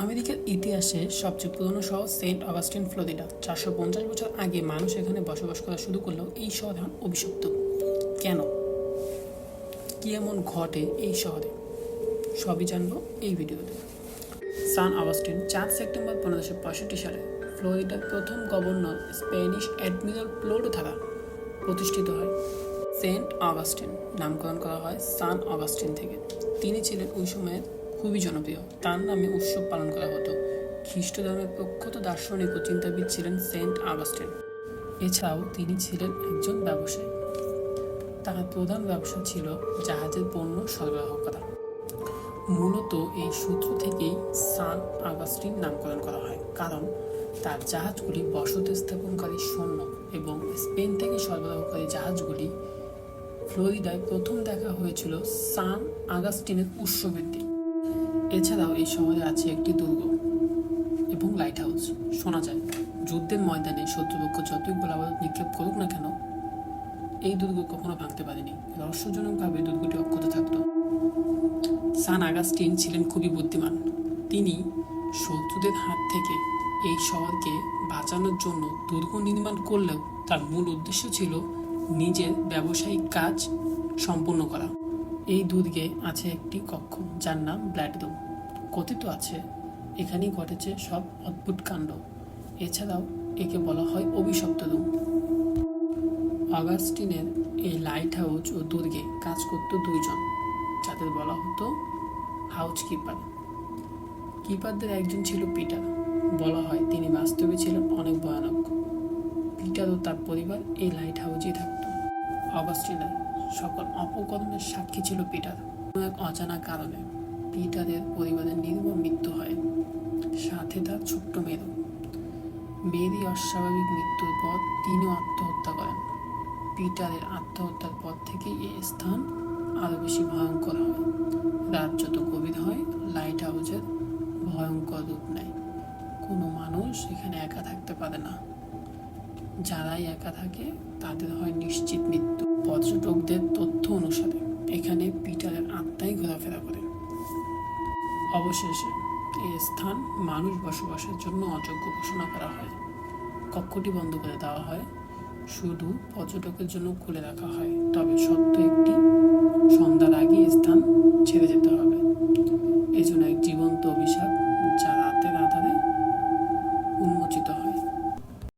আমেরিকার ইতিহাসে সবচেয়ে পুরনো শহর সেন্ট অগাস্টিন, ফ্লোরিডা। চারশো পঞ্চাশ বছর আগে মানুষ এখানে বসবাস করা শুরু করলেও এই শহর এখন অভিশপ্ত। কেন? কি এমন ঘটে এই শহরে? সবই জানব এই ভিডিওতে। সান অগাস্টিন, চার সেপ্টেম্বর পনেরোশো পঁয়ষট্টি সালে ফ্লোরিডার প্রথম গভর্নর স্প্যানিশ অ্যাডমিরাল প্লোডো দ্বারা প্রতিষ্ঠিত হয়। সেন্ট অগাস্টিন, নামকরণ করা হয় সান অগাস্টিন থেকে। তিনি ছিলেন ওই সময়ের খুবই জনপ্রিয়। তার নামে উৎসব পালন করা হতো। খ্রিস্ট ধর্মের প্রখ্যাত দার্শনিক ও চিন্তাবিদ ছিলেন সেন্ট অগাস্টিন এছাড়াও তিনি ছিলেন একজন ব্যবসায়ী। তার প্রধান ব্যবসা ছিল জাহাজের পণ্য সরবরাহ করা মূলত এই সূত্র থেকেই সান আগাস্টিন নামকরণ করা হয়। কারণ তার জাহাজগুলি বসতি স্থাপনকারী সৈন্য এবং স্পেন থেকে সরবরাহকারী জাহাজগুলি ফ্লোরিডায় প্রথম দেখা হয়েছিল সান আগাস্টিনের উৎসবের দিন। এছাড়াও এই শহরে আছে একটি দুর্গ এবং লাইট হাউস শোনা যায়, যুদ্ধের ময়দানে শত্রুপক্ষ যতই গোলাবারুদ নিক্ষেপ করুক না কেন, এই দুর্গ কখনো ভাঙতে পারেনি। রহস্যজনকভাবে দুর্গটি অক্ষত থাকতো। সান আগাস্টিন ছিলেন খুবই বুদ্ধিমান। তিনি শত্রুদের হাত থেকে এই শহরকে বাঁচানোর জন্য দুর্গ নির্মাণ করলেও তার মূল উদ্দেশ্য ছিল নিজের ব্যবসায়িক কাজ সম্পূর্ণ করা। এই দুর্গে আছে একটি কক্ষ যার নাম ব্ল্যাড রুম কথিত আছে, এখানেই ঘটেছে সব অদ্ভুত কাণ্ড। এছাড়াও একে বলা হয় অভিশপ্ত রুম অগাস্টিনের এই লাইট হাউস ও দুর্গে কাজ করত দুইজন, যাদের বলা হতো হাউস কিপার কিপারদের একজন ছিল পিটার। বলা হয় তিনি বাস্তবে ছিলেন অনেক ভয়ানক। পিটার ও তার পরিবার এই লাইট হাউসেই থাকত। অগাস্টিনের সকল অপকর্মের সাক্ষী ছিল পিটার। এক অজানা কারণে। পিটারের পরিবারের নির্মম মৃত্যু হয়। সাথে তার ছোট্ট মেয়েরও। মেয়েরই অস্বাভাবিক মৃত্যুর পর তিনিও আত্মহত্যা করেন। পিটারের আত্মহত্যার পর থেকেই এই স্থান আরও বেশি ভয়ঙ্কর হয়। রাত যত গভীর হয় লাইট হাউসের ভয়ঙ্কর রূপ নেয়। কোনো মানুষ এখানে একা থাকতে পারে না। যারাই একা থাকে, তাদের হয় নিশ্চিত মৃত্যু। পর্যটকদের তথ্য অবশেষে এই স্থান মানুষ বসবাসের জন্য অযোগ্য ঘোষণা করা হয়। কক্ষটি বন্ধ করে দেওয়া হয়। শুধু পর্যটকের জন্য খুলে রাখা হয়, তবে সত্য একটি, সন্ধ্যার আগে স্থান ছেড়ে যেতে হবে। এজন্য এক জীবন্ত অভিশাপ